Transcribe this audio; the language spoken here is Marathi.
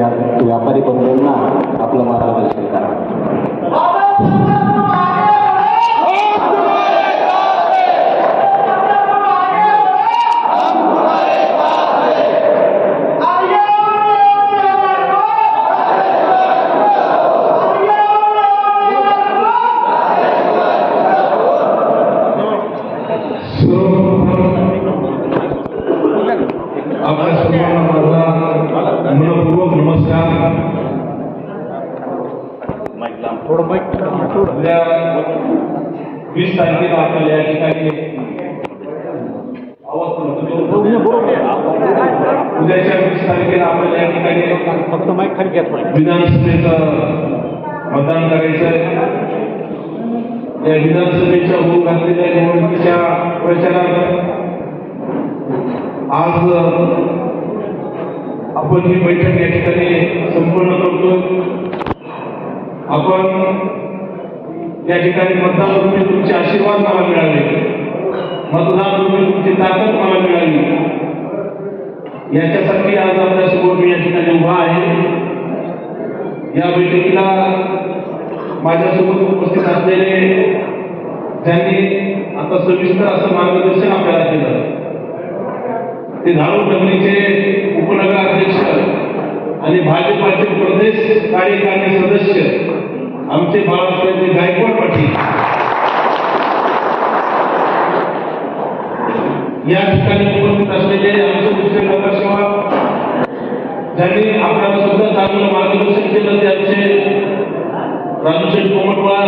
yang diapa di pemerintah apa lemah sekarang उद्या वीस तारखेला आपल्याला या ठिकाणी. उद्याच्या वीस तारखेला आपल्याला या ठिकाणी फक्त माईक खाली घ्या थोडं. विधानसभेचं मतदान करायचं आहे या विधानसभेच्या होऊ घातलेल्या निवडणुकीच्या प्रचारात आज आपण ही बैठक या ठिकाणी संपूर्ण करतो आपण या ठिकाणी मतदान रूपी तुमचे आशीर्वाद मला मिळाले. मतदान रूपी तुमची ताकद मला मिळाली. याच्यासाठी आज आपल्यासमोर मी या ठिकाणी उभा आहे. या बैठकीला माझ्यासोबत उपस्थित असलेले ज्यांनी आता सविस्तर असं मार्गदर्शन आपल्याला केलं ते धारू नगरीचे उपनगराध्यक्ष आणि भाजपाचे प्रदेश कार्यकारणी सदस्य आमचे बाळासाहेब गायकवाड पाटील. या ठिकाणी उपस्थित असलेले आमचे दुसरे नगरसेवा ज्यांनी आपल्याला सुद्धा चांगलं मार्गदर्शन केलं त्यांचे राजूशेठ कोमटवार